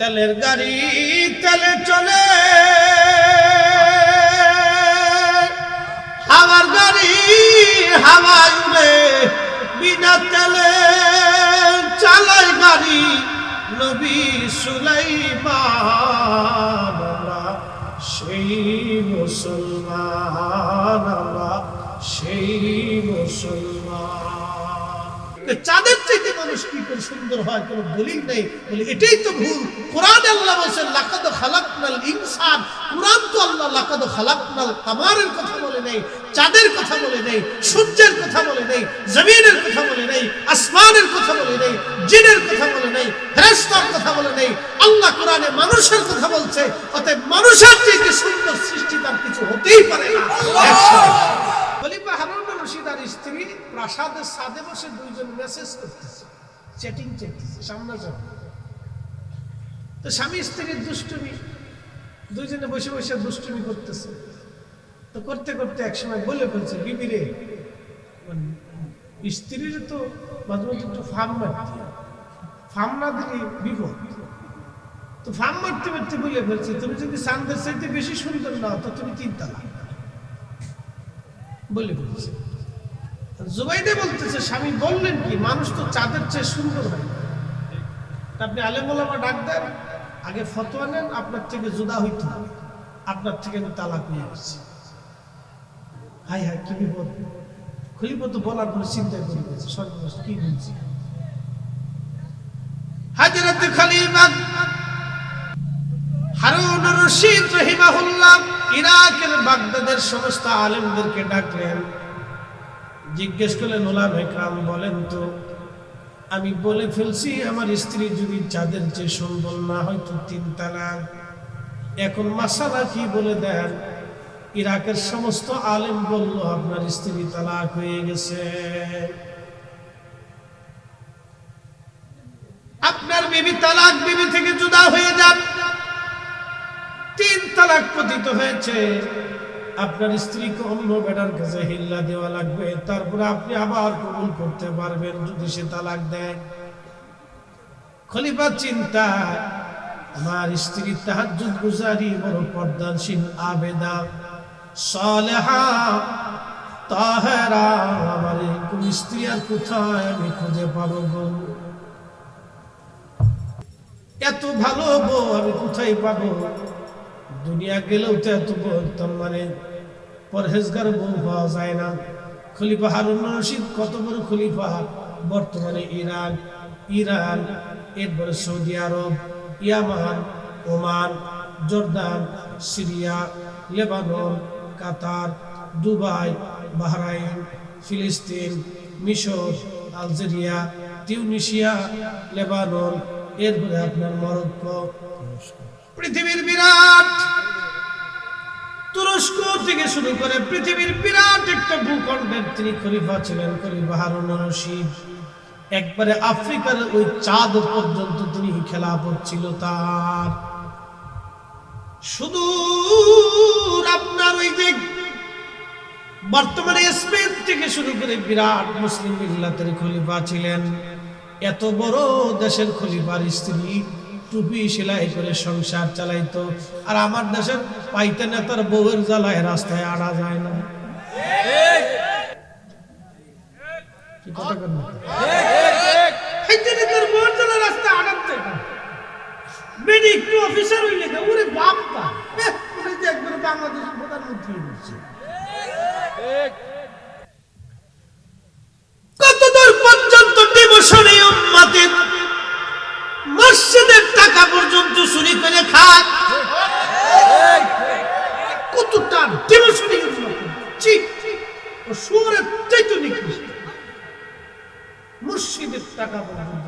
তেলের গাড়ি তেলে চলে। হাওয়ার গাড়ি হাওয়ায় উড়ে বিনা তেলে। চালাই গাড়ি নবী সুলাইমান সেই মুসলমান সেই মুসলমান। চাঁদের চাইতে মানুষ কি করে সুন্দর হয়, কোনো দলিল নেই। বলে, এটাই তো ভুল। কোরআন আল্লাহ বলছেন, লাকাদ খালাকনাল ইনসান। কোরআন তো আল্লাহ লাকাদ খালাকনাল কামারের কথা বলে নেই, চাঁদের কথা বলে নেই, সূর্যের কথা বলে নেই, জমিনের কথা বলে নেই, আসমানের কথা বলে নেই, জিনের কথা বলে নেই, ফেরেশতার কথা বলে নেই। আল্লাহ কোরআনে মানুষের কথা বলছে, অতএব মানুষের চাইতে সুন্দর সৃষ্টি তার কিছু হতেই পারে না খলিফা হারুন রশিদ আর স্ত্রী প্রাসাদের সাদে বসে দুইজন মেসেজ করতেছে। চ্যাটিং সামনাসামনি তো স্বামী স্ত্রীর দুষ্টুমি, দুইজনে বসে বসে দুষ্টুমি করতেছে। তো করতে করতে একসময় বলে ফেলছে, বিবি রে মানে স্ত্রীর তো মাঝে মাঝে একটু ফার্ম মারতে ফার্ম না দিলে বিপদ। তো ফার্ম মারতে মারতে বলে ফেলছে, তুমি যদি চাইতে বেশি সুন্দর নাও, তো তুমি তিন তালাক বলে বলছে জুবাইদে বলতেছে, স্বামী বললেন কি, মানুষ তো চাঁদের চেয়ে সুন্দর হয়। আপনি আলেমোলামা ডাক দেন, আগে ফতোয়া নেন, আপনার থেকে জুদা হইতে হবে, আপনার থেকে আমি তালাক নিয়ে আসছি। হাই হাই, কি বিপদ? খলিফা বলার চিন্তা করে গেছে সর্বনাশ কি বলছি? হারুন রশিদ রহিমাহুল্লাহ, ইরাকের বাগদাদের সমস্ত আলেমদেরকে ডাকলেন জিজ্ঞেস করলেন ওলাম একরাম বলেন তো, আমি বলে ফেলছি, আমার স্ত্রী যদি চাঁদের চেয়ে সুন্দর না হয় তো তিন তালাক। এখন মাসালা কি বলে দেন? ইরাকের সমস্ত আলেম বলল, আপনার স্ত্রী তালাক হয়ে গেছে। আপনার বিবি তালাক বিবি থেকে জুদা হয়ে যান। তিন তালাক পতিত হয়েছে। আপনার স্ত্রীকে অন্য বেটার কাছে হিল্লা দেওয়া লাগবে, তারপরে আপনি আবার কবুল করতে পারবেন যদি সে তালাক দেয়। খলিফা চিন্তা, আমার স্ত্রী তাহাজ্জুদ গুজারি বড় পর্দানশীল আবেদা। সালেহা, তাহেরা, আমার এরকম স্ত্রী আর কোথায় আমি খুঁজে পাবো গো? এত ভালো বউ আমি কোথায় পাবো? দুনিয়া গেলেও তো এত মানে পরহেজগার বউ পাওয়া যায় না। খলিফা হারুন রশিদ কত বড় খলিফা? বর্তমানে ইরান ইরান, এরপরে সৌদি আরব, ইয়ামান, Oman, Jordan, Syria, Lebanon, Qatar, Dubai, Bahrain, ফিলিস্তিন, মিশর, আলজেরিয়া টিউনিশিয়া লেবানন, এরপরে আপনার মরক্কো। পৃথিবীর বিরাট। তুরস্ক থেকে শুরু করে পৃথিবীর বিরাট একটা ভূখণ্ডের তিনি খলিফা ছিলেন, খলিফা হারুন রশিদ। একবারে আফ্রিকার ওই চাঁদ পর্যন্ত তিনি খেলাফত ছিল তার। শুধু আপনার ওই যে বর্তমানে স্পেন থেকে শুরু করে বিরাট মুসলিম মিল্লাতের খলিফা ছিলেন। এত বড় দেশের খলিফার স্ত্রী টুপি সেলাই করে সংসার চালাইতো আর আমার দেশের পাইতে নেতার বউয়ের জ্বালায় রাস্তায় আড়া যায় না না? না। কতদূর পর্যন্ত ডিভোশন মসজিদের টাকা পর্যন্ত চুরি করে খায়। কতটা চাইতে নিকৃষ্ট মসজিদের টাকা পর্যন্ত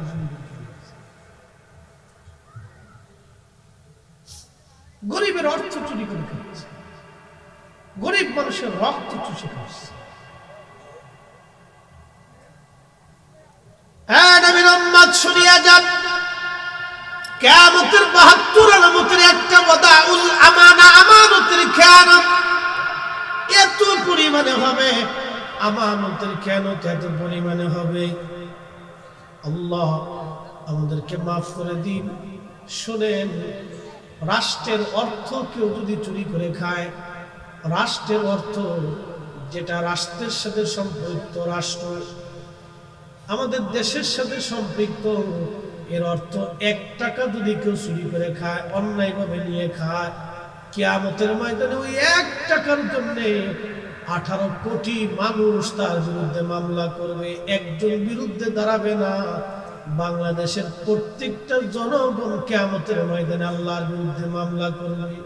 গরিবের অর্থ চুরি করে খাচ্ছে। গরিব মানুষের রক্ত চুষে খাচ্ছে। হ্যাঁ নবীর শুনিয়া যান। কিয়ামতের 72 আলামতের একটা ওয়াদাউল আমানা, আমানতের খেয়ানত। এত পরিমাণে হবে, আমানতের খেয়ানত এত পরিমাণে হবে। আল্লাহ আমাদেরকে মাফ করে দিন। শোনেন, রাষ্ট্রের অর্থ কেউ যদি চুরি করে খায়, রাষ্ট্রের অর্থ যেটা রাষ্ট্রের সাথে সম্পৃক্ত রাষ্ট্র, আমাদের দেশের সাথে সম্পৃক্ত এর অর্থ এক টাকা যদি কেউ চুরি করে খায়, অন্যায়ভাবে নিয়ে খায়, কেয়ামতের ময়দানে ওই এক টাকার জন্য আঠারো কোটি মানুষ তার বিরুদ্ধে মামলা করবে, একজন বিরুদ্ধে দাঁড়াবে না। বাংলাদেশের প্রত্যেকটা জনগণ কেয়ামতের ময়দানে আল্লাহর বিরুদ্ধে মামলা করবে।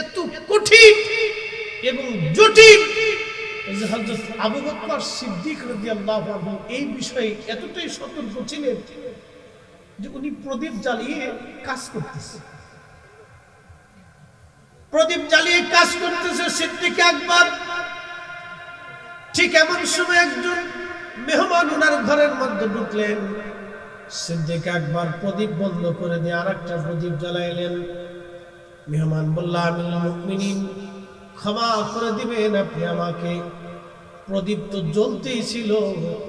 এত কঠিন এবং জটিল এই বিষয়ে এতটাই সতর্ক যে উনি প্রদীপ জ্বালিয়ে কাজ করতেছে। প্রদীপ জ্বালিয়ে কাজ করতেছে ঠিক এমন সময় একজন মেহমান ওনার ঘরের মধ্যে ঢুকলেন। সিদ্দিক একবার প্রদীপ বন্ধ করে দিয়ে আর একটা প্রদীপ জ্বালাইলেন। মেহমান বলল আমি ক্ষমা করে দিবেন আপনি আমাকে। প্রদীপ তো জ্বলতেই ছিল।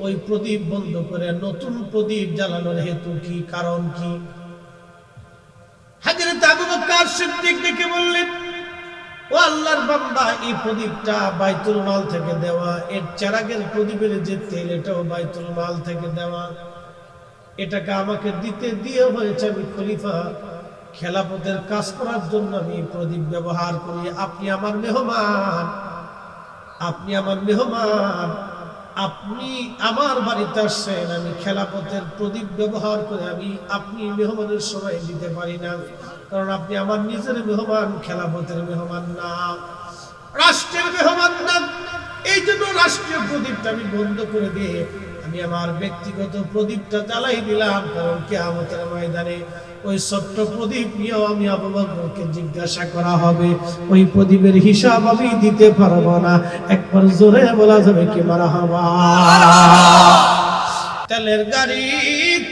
ওই প্রদীপ বন্ধ করে নতুন প্রদীপ জ্বালানোর হেতু কি, কারণ কি? ডেকে বললেন, ও আল্লাহর বান্দা, এই প্রদীপটা বাইতুল মাল থেকে দেওয়া। এর চেরাগের প্রদীপের যে তেল, এটাও বাইতুল মাল থেকে দেওয়া। এটাকে আমাকে দিতে দিয়ে হয়েছে আমি খলিফা। খেলাপথের কাজ করার জন্য আমি প্রদীপ ব্যবহার করি। আপনি আমার মেহমান। আপনি আমার মেহমান, আপনি আমার বাড়িতে আসছেন, আমি খেলাপথের প্রদীপ ব্যবহার করে আমি আপনি মেহমানের সময় দিতে পারি না। কারণ আপনি আমার নিজের মেহমান, খেলাপথের মেহমান না। রাষ্ট্রের মেহমান না। এই জন্য রাষ্ট্রীয় প্রদীপটা আমি বন্ধ করে দিয়ে আমি আমার ব্যক্তিগত প্রদীপটা জ্বালাই দিলাম, কারণ কেয়ামতের ময়দানে ওই ছোট্ট প্রদীপ নিয়েও আমি আবু জিজ্ঞাসা করা হবে। ওই প্রদীপের হিসাব আমি দিতে পারব না। একবার জোরে বলা যাবে কি মারা হবা তেলের গাড়ি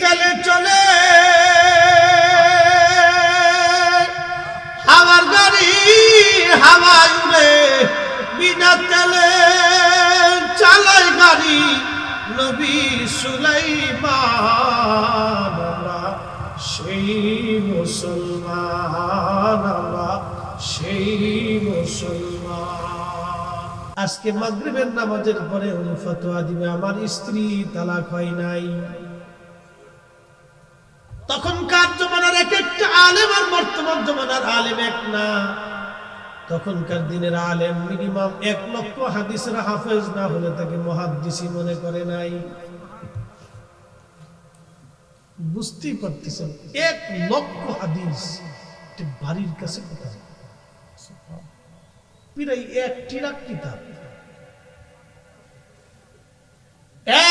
তেলে চলে। হাওয়ার গাড়ি হাওয়ায় উড়ে, বিনা তেলে চালায় গাড়ি। নবী সুলাইমান সেই মুসলমান সেই মুসলমান। আজকে মাগরিবের নামাজের পরে উনি ফতোয়া দিবে, আমার স্ত্রী তালাক হয় নাই। তখনকার জমানার এক একটা আলেম আর বর্তমান জমানার আলেম এক না। তখনকার দিনের আলেম মিনিমাম এক লক্ষ হাদিসের হাফেজ না হলে তাকে মহাদ্দিসি মনে করে নাই। বুঝতেই পারতেছেন, এক লক্ষ হাদিস বাড়ির কাছে কোথায়? এক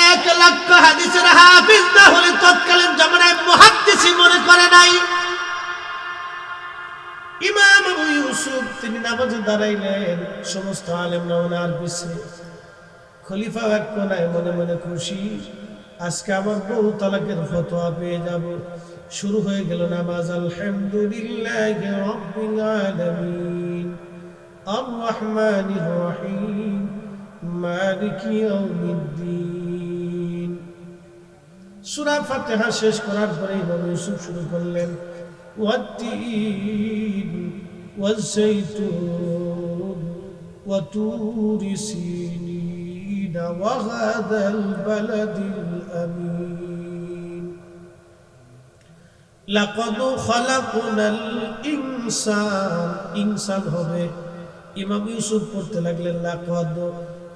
এক লক্ষ হাদিসের হাফিজ না হলে তৎকালীন জমানায় মুহাদ্দিসই মনে করে নাই। ইমাম আবু ইউসুফ, তিনি নামাজে দাঁড়াইলেন। সমস্ত আলেম ওনার পিছে খলিফা এক কোনায় মনে মনে খুশি, আজকে আমার বহু তালাকের ফতোয়া পেয়ে যাব। শুরু হয়ে গেল নামাজ, আলহামদুলিল্লাহ রাব্বিল আলামিন। আর রহমানির রহিম, মালিক ইয়াউমিদ্দিন। সূরা ফাতিহা শেষ করার পরে ইমাম ইউসুফ শুরু করলেন। والتين والزيتون وطور سينين وهذا البلد الأمين لقد خلقنا الإنسان إنسان হবে ইমাম ইউসুফ পড়তে লাগলেন লাকদ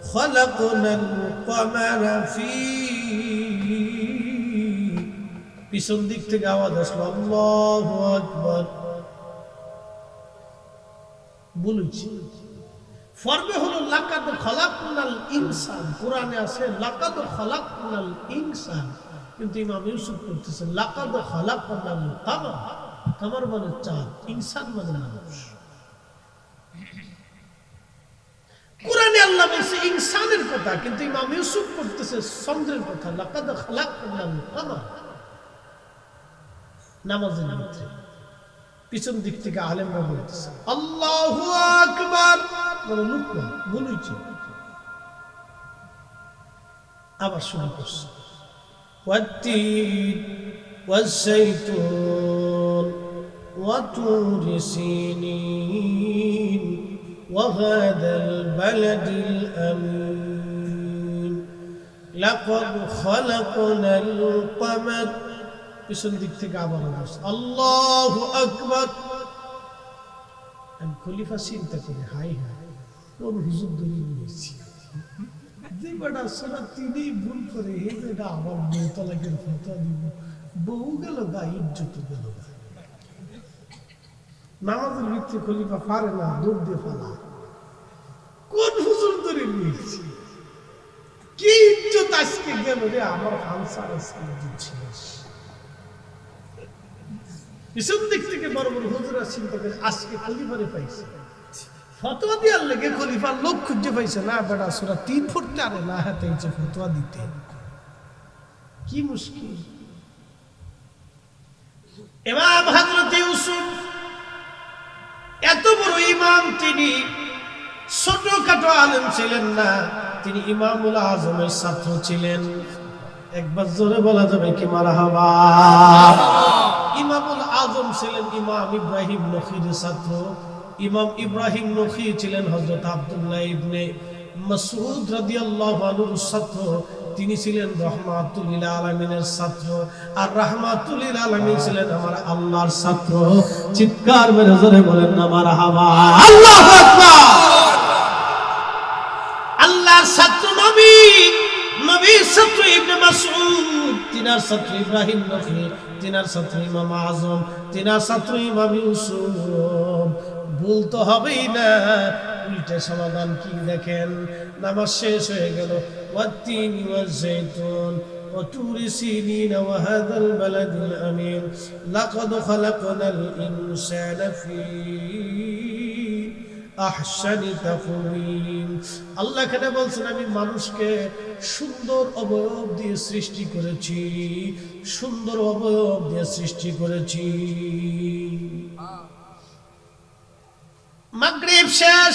খলাকনাল কমারা ফি পিছন দিক থেকে আওয়াজ আসলো আকবার। বলেছি, ফর্মে হলো, লাকাদ খলাকনাল ইনসান। কোরআনে আছে, লাকাদ ইনসান। কিন্তু ইমাম ইউসুফ করতেছে খলাকনাল কামার। মানে চাঁদ, ইনসান মানে মানুষ। কোরআনে আল্লাহ বলছে, ইনসানের কথা। কিন্তু ইমাম ইউসুফ করতেছে চন্দ্রের কথা। লাকাদ খলাকনাল কামার। নামাজের মধ্যে পিছন দিক থেকে আলেমরা বলতেছে আল্লাহ আকবার বলে লুকমান বলুইছে আবার শুরু করছে والتين والزيتون وطور سينين وهذا البلد الأمين لقد خلقنا القمر পিছন দিক থেকে আবার আল্লাহ আকবর। খলিফা চিন্তা হাই হাই হুজুর নিয়েছি। আমার কোন হুজুর নিয়েছি? কি আমার পিছন দিক থেকে বড় বড় চিন্তা করে, আজকে খলিফারে পাইছে। ফতোয়া দেওয়ার লেগে খলিফার লোক খুঁজে পাইছে, না বেটা তিন ফুটতে আরে না হাতে ফতোয়া দিতে। কি মুশকিল। ইমাম হযরত ইউসুফ, এত বড় ইমাম তিনি, ছোটখাটো আলেম ছিলেন না, তিনি ইমামুল আজমের ছাত্র ছিলেন। একবার জোরে বলা যাবে কি মারা হবা ইমামুল আজম ছিলেন ইমাম ইব্রাহিম নখির ছাত্র। ইমাম ইব্রাহিম নখি ছিলেন হজরত আব্দুল্লাহ ইবনে মাসউদ রাদিয়াল্লাহু আনহুর ছাত্র। তিনি ছিলেন রহমাতুল্লিল আলমিনের ছাত্র। আর রহমাতুল্লিল আলমিন ছিলেন আমার আল্লাহর ছাত্র। চিৎকার মেরে বলেন আমার আল্লাহ আল্লাহর ছাত্র নবী। নবীর ছাত্র ইবনে মাসউদ। তিনার ছাত্র ইব্রাহিম নখি তিনার ছাত্র ইমাম আজম তিনার ছাত্র ইমাম ইউসুফ ভুল তো হবেই না উল্টে সমাধান কি দেখেন নামাজ শেষ হয়ে গেল ওয়াত্তিন ওয়াজাইতুন وطور سينين وهذا البلد الأمين لقد خلقنا الإنسان في আহসানি তাকওয়িম আল্লাহ এখানে বলছেন, আমি মানুষকে সুন্দর অবয়ব দিয়ে সৃষ্টি করেছি। সুন্দর অবয়ব দিয়ে সৃষ্টি করেছি। মাগরিব শেষ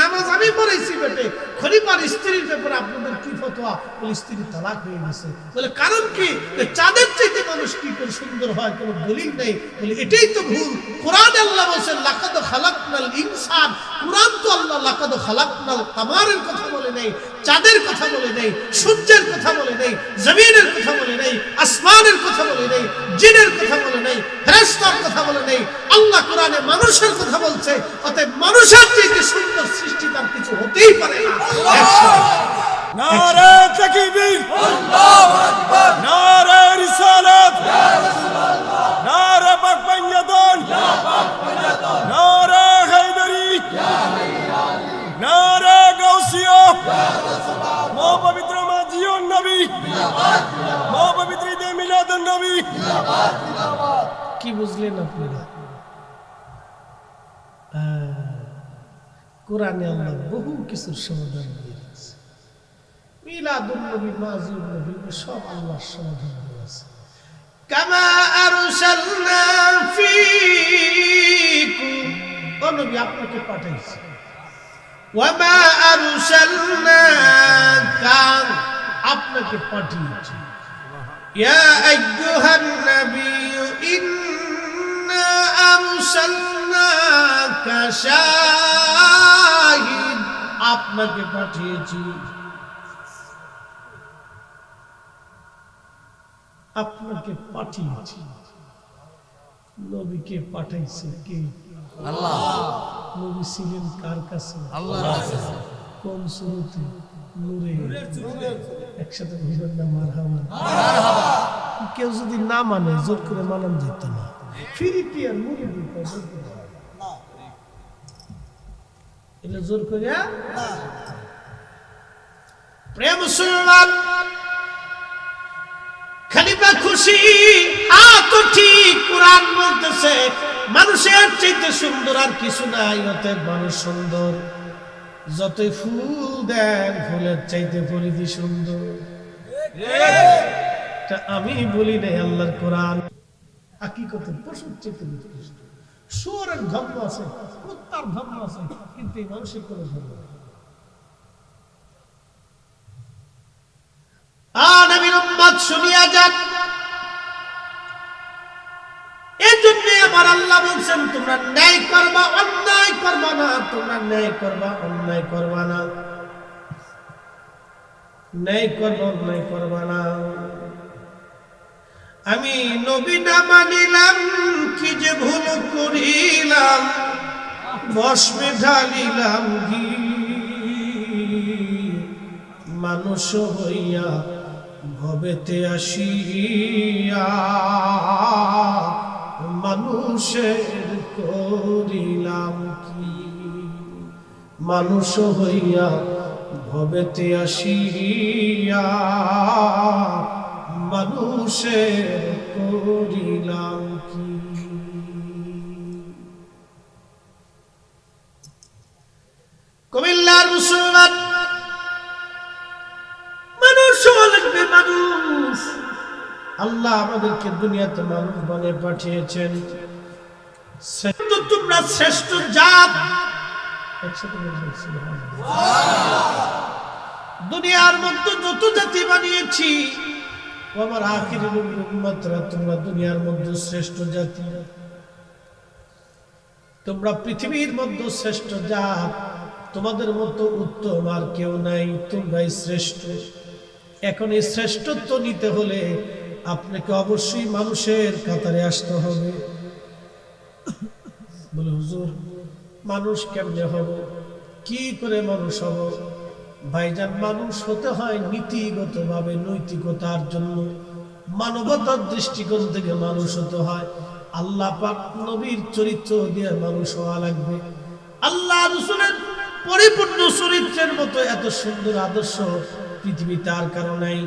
নামাজ আমি পড়াইছি বেটে, খলিফার স্ত্রীর ব্যাপারে আপনাদের কি ফতোয়া? ওই স্ত্রী তালাক হয়ে গেছে। বলে, কারণ কি? চাঁদের চাইতে মানুষ কি করে সুন্দর হয়, কোনো দলিল নেই। বলে, এটাই তো ভুল। কোরআন আল্লাহ বলছেন, লাকাদ খালাকনাল ইনসান। কোরআন তো আল্লাহ লাকাদ খালাকনাল কামারের কথা বলে নেই, চাঁদের কথা বলে নেই, সূর্যের কথা বলে নেই, জমিনের কথা বলে আসমানের কথা বলে নেই, জিনের কথা বলে নেই, ফেরেশতার কথা বলে নেই, আল্লাহ কোরআনে মানুষের কথা বলছে, অতএব মানুষের চাইতে সুন্দর সৃষ্টি তার কিছু হতেই পারে না। নারে তাকবীর। নারে রিসালাত। নারে পাক পাঞ্জাতন নারে হায়দারি। নারে গাউসিয়া। পবিত্র মা কি বুঝলেন আপনারা? কোরআনে আল্লাহ বহু কিছুর সমাধান দিয়ে দিয়েছে। মিলাদুল নবী মাজিউল নবী সব আল্লাহর সমাধান দিয়েছে। আপনাকে পাঠাইছি। আপনাকে পাঠিয়েছি। আপনাকে পাঠিয়েছি। আপনাকে পাঠিয়েছি। নবীকে পাঠাইছে কে? আল্লাহ। নবী ছিলেন কার কাছে? আল্লাহ কোন শুরুতে একসাথে বুঝবেন না মার কেউ যদি না মানে জোর করে মানান যেত না। মুড়ি এটা জোর করে প্রেম খলিফা খুশি কোরআন বলতেছে মানুষের চাইতে সুন্দর আর কিছু নাই অতএব মানুষ সুন্দর। যতই ফুল দেন ফুলের চাইতে পরিধি সুন্দর। আমি বলি নাই আল্লাহর কোরআন। পশুর চাইতে শুয়োরের ধর্ম আছে, কুত্তার ধর্ম আছে, কিন্তু এই মানুষের কোনো ধর্ম আর শুনিয়া যান। এই জন্য আমার আল্লাহ বলছেন, তোমরা ন্যায় করবা, অন্যায় করবা না, তোমরা ন্যায় করবা, অন্যায় করবা না। ন্যায় করবা না। আমি নবী না মানিলাম, কি যে ভুল করিলাম ভস্মে ঢালিলাম ঘি। মানুষ হইয়া ভবেতে আসিয়া মানুষের করিলাম কি? মানুষ হইয়া ভবেতে আসিয়া মানুষের করিলাম আল্লাহ আমাদেরকে দুনিয়াতে মানুষ বনে পাঠিয়েছেন। তোমরা, শ্রেষ্ঠ জাত। দুনিয়ার মধ্যে যত জাতি বানিয়েছি আমার আখির উম্মতরা তোমরা দুনিয়ার মধ্যে শ্রেষ্ঠ জাতি। তোমরা পৃথিবীর মধ্যে শ্রেষ্ঠ জাত, তোমাদের মতো উত্তম আর কেউ নাই, তোমরাই শ্রেষ্ঠ। এখন এই শ্রেষ্ঠত্ব নিতে হলে আপনাকে অবশ্যই মানুষের কাতারে আসতে হবে। বলে, হুজুর, মানুষ কেমনে হব? কি করে মানুষ হব? ভাইজান, মানুষ হতে হয় নীতিগতভাবে, নৈতিকতার জন্য। মানবতার দৃষ্টিকোণ থেকে মানুষ হতে হয়। আল্লাহ পাক নবীর চরিত্র দিয়ে মানুষ হওয়া লাগবে। আল্লাহ রসুলের পরিপূর্ণ চরিত্রের মতো এত সুন্দর আদর্শ পৃথিবীতে তার কারও নাই।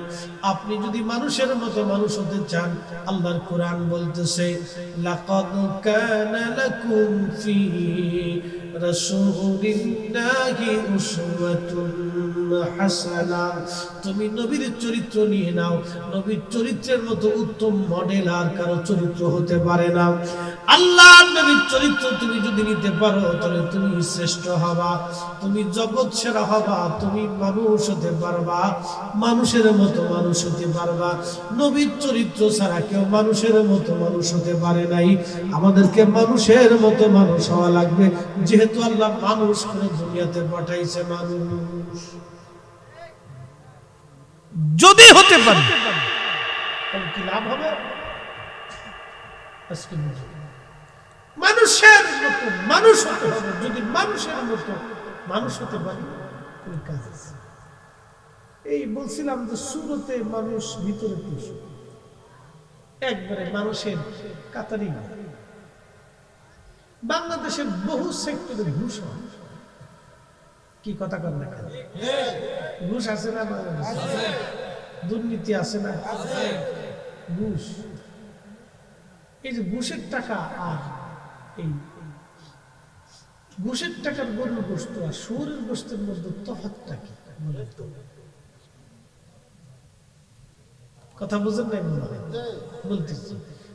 আপনি যদি মানুষের মতো মানুষ হতে চান, আল্লাহর কোরআন বলতেছে, লাকাদ কানা লাকুম তুমি নবীর চরিত্র নিয়ে নাও। নবীর চরিত্রের মতো উত্তম মডেল আর কারও চরিত্র হতে পারে না। আল্লাহ নবীর চরিত্র তুমি যদি নিতে পারো, তাহলে তুমি শ্রেষ্ঠ হবা। তুমি জগৎ সেরা হবা, তুমি মানুষ হতে পারবা। মানুষের মতো মানুষ হতে পারবা। নবীর চরিত্র ছাড়া কেউ মানুষের মতো মানুষ হতে পারে নাই। আমাদেরকে মানুষের মতো মানুষ হওয়া লাগবে। যেহেতু আল্লাহ মানুষ করে দুনিয়াতে পাঠাইছে মানুষ। যদি হতে পারে। কি লাভ হবে? আজকে মানুষের মতো মানুষ হতে হবে। যদি মানুষের মতো মানুষ হতে পারি তাহলে কাজ আছে। এই বলছিলাম যে সুরতে মানুষ ভিতরে পশু একবারে মানুষের কাতারি না। বাংলাদেশের বহু সেক্টরে ঘুষ। কি কথা কর না ঘুষ আছে না দুর্নীতি আছে না? ঘুষ। এই যে ঘুষের টাকা আর এই ঘুষের টাকার গরুর গোস্ত আর শুয়োরের গোস্তের মধ্যে তফাৎটা কি? কথা বুঝেন নাই বলতেছি।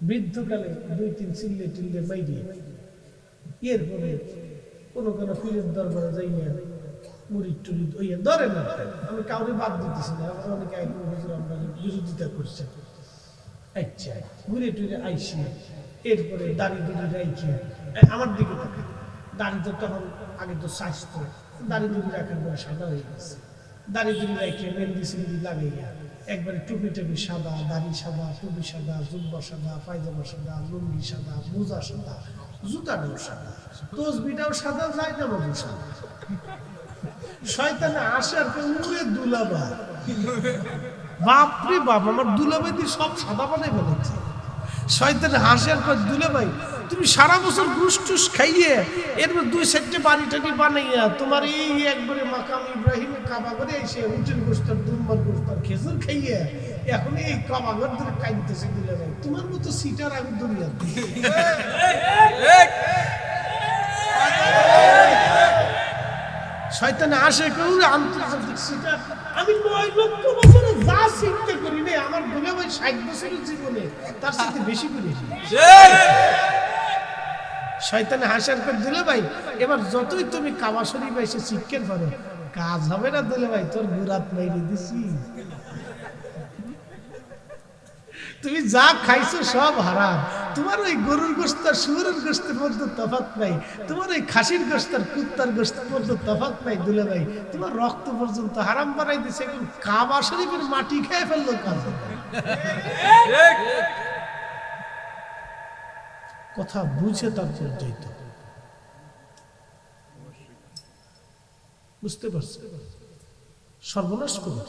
বৃদ্ধকালে দুই তিন চিল্লে টিল্লে মাইরিয়ে এরপরে কোনো কোনো পীরের দরবারে যাই না মুড়ি টুড়ি ওই ধরে না। আমি কাউরে বাদ দিতেছি না। আমার অনেকে আইন হুজুর আমরা বিরোধিতা করছে। আচ্ছা ঘুরে টুরে আইসি। এরপরে দাড়ি দুড়ি রাইখে এ, আমার দিকে তাকায়। দাড়ি তো তখন আগে তো স্বাস্থ্য দাড়ি দুড়ি রাখার পরে সাদা হয়ে গেছে। দাড়ি দুড়ি রাখে মেহেন্দি সিন্দি লাগাইয়া একবারে টুপি টুপি সাদা, দাড়ি সাদা, টুপি সাদা জুব্বা সাদা পায়জামা সাদা, লুঙ্গি সাদা, মোজা সাদা, জুতাটাও সাদা, তসবিটাও সাদা যায় না বাবু সাদা শয়তানে আসার উড়ে দুলাবা বাপরে বাপ, আমার দুলাভাই দিয়ে সব সাদা বানাই ফেলেছে। শয়তানে হাসিয়ার পর দুলাভাই তুমি সারা বছর ঘুষ টুস খাইয়ে এরপর দুই সেটে বাড়ি টাড়ি বানাইয়া তোমার এই একবারে মাকাম ইব্রাহিমে কাবা করে এসে উটের গোস্তার দুম্বার গোস্তার খেজুর খাইয়ে এখন এই কাবা ঘর ধরে কাইতেছে দুলাভাই তোমার মতো সিটার আমি দুনিয়া শয়তানে আসে কেউ আন্তর্জাতিক সিটার, আমি নয় লক্ষ বছরে যা চিন্তা করি আমার মনে হয় ষাট বছরের জীবনে, তার সাথে বেশি করেছি শয়তানে হাসার করে দিলে ভাই, এবার যতই তুমি কাবা শরীফ এসে শিক্ষের পারো কাজ হবে না দিলে ভাই, তোর গুরাত মাইরে দিছি। তুমি যা খাইছো সব হারাম। তোমার ওই গরুর গোস্ত আর শুয়োরের গোস্তের মধ্যে তফাৎ নাই। তোমার ওই খাসির গোস্ত আর কুত্তার গোস্তের মধ্যে তফাৎ নাই দুলে ভাই। তোমার রক্ত পর্যন্ত হারাম বানাই দিছে কাবা শরীফের মাটি খেয়ে ফেলল কাজ। কথা বুঝে তারপর যাইত। বুঝতে পারছে সর্বনাশ করে।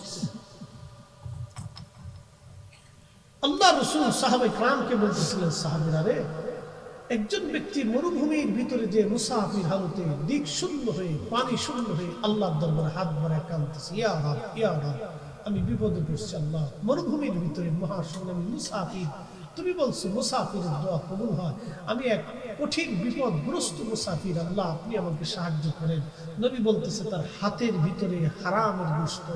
আল্লাহ রসুল সাহাবে ক্রামকে বলতেছিলেন, সাহাবিরা রে, একজন ব্যক্তি মরুভূমির ভিতরে যে মুসাফির হালতে দিক শূন্য হয়ে, পানি শূন্য হয়ে আল্লাহ দরবারে হাত বাড়ায় কাঁদতেছে, ইয়া রাব ইয়া রাব, আমি বিপদে পড়ছি আল্লাহ। মরুভূমির ভিতরে মহাশূন্য আমি মুসাফির তুমি বলছো, মুসাফিরের দোয়া কবুল হয়। আমি এক কঠিন বিপদগ্রস্ত মুসাফির, আল্লাহ আপনি আমাকে সাহায্য করেন। নবী বলতেছে, তার হাতের ভিতরে হারামের গুস্ত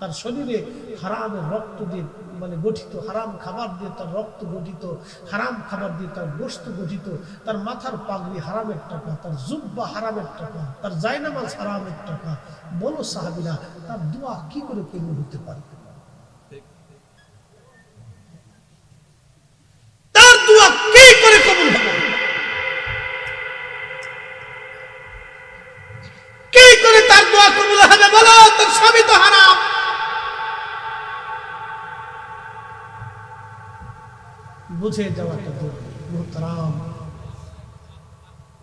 তার শরীরে হারামের রক্ত দিয়ে মানে গঠিত, হারাম খাবার দিয়ে তার রক্ত গঠিত, হারাম খাবার দিয়ে তার গোস্ত গঠিত, তার মাথার পাগড়ি হারামের টাকা, তার জুব্বা হারামের টাকা, তার জায়নামাজ হারামের টাকা। বলো সাহাবিরা, তার দোয়া কি করে কবুল হতে পারে? বুঝে যাওয়াটা মোহতারাম।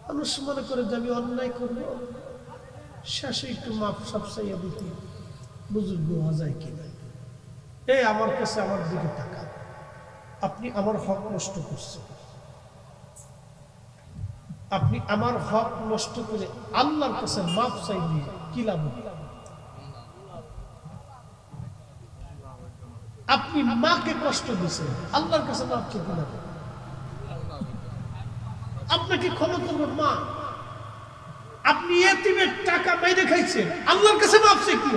মানুষ মনে করে যে আমি অন্যায় করব। শেষে একটু মাপ সব দিতে বুজুর্গ হওয়া যায় কিনা? এই আমার কাছে আমার দিকে টাকা আপনি আমার হক নষ্ট করছেন। আপনি আমার হক নষ্ট করে আল্লাহর কাছে মাপ চাইলে কি লাভ হবে? আপনি মাকে কষ্ট আল্লাহর কাছে মাপ আপনাকে মা? আপনি এতিমের টাকা বাইরে খাইছেন, আল্লাহর কাছে কি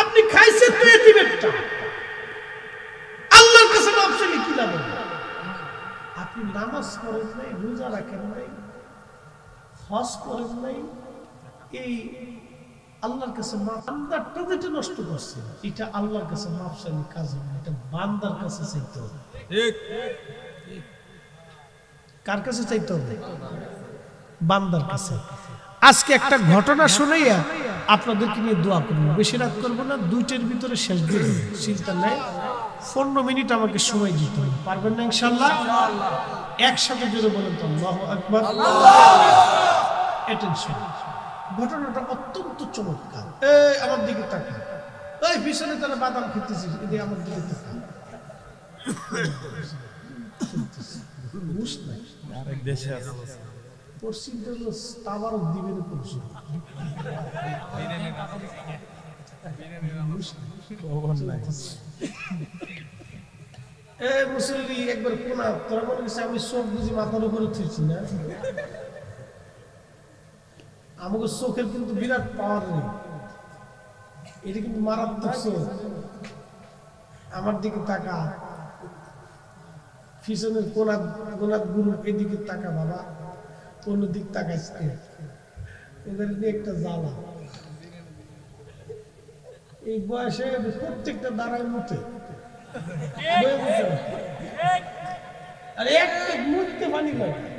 আপনি খাইছেন তো এতিমের টাকা। আল্লাহর কাছে মাপ কি হবে? আপনি নামাজ করেন নাই, রোজা রাখেন নাই, হজ করেন নাই, এই আল্লাহর কাছে আল্লাহটা যেটা নষ্ট করছে এটা আল্লাহর কাছে চাইলে কাজ হবে না, এটা বান্দার কাছে চাইতে হবে। কার কাছে চাইতে হবে? বান্দার কাছে। আজকে একটা ঘটনা শুনাইয়া আপনাদেরকে নিয়ে দোয়া করব। বেশি রাত করব না দুইটার ভিতরে শেষ দিয়ে চিন্তা নাই পনেরো মিনিট আমাকে সময় দিতে হবে। পারবেন না ইনশাল্লাহ একসাথে জোরে বলেন তো আল্লাহ আকবার। অ্যাটেনশন ঘটনাটা অত্যন্ত চমৎকার। এই আমার দিকে তাকা এই পিছনে তারা বাদাম খেতেছিস এদিকে আমার দিকে তাকা একবার কোনা তোরা মনে করছিস আমি সব বুঝি মাথার উপরে থুইছি না? আমাকে চোখের কিন্তু বিরাট পাওয়ার নেই। এটা কিন্তু মারাত্মক চোখ। আমার দিকে তাকা। পিছনের কোনা কোনার গুরু এদিকে তাকা বাবা। অন্য দিক তাকাইস কে? ওদের একটা জ্বালা। এই বয়সে প্রত্যেকটা দাঁড়ায় মুতে না। আর একটা মুহূর্তে পানি লাগে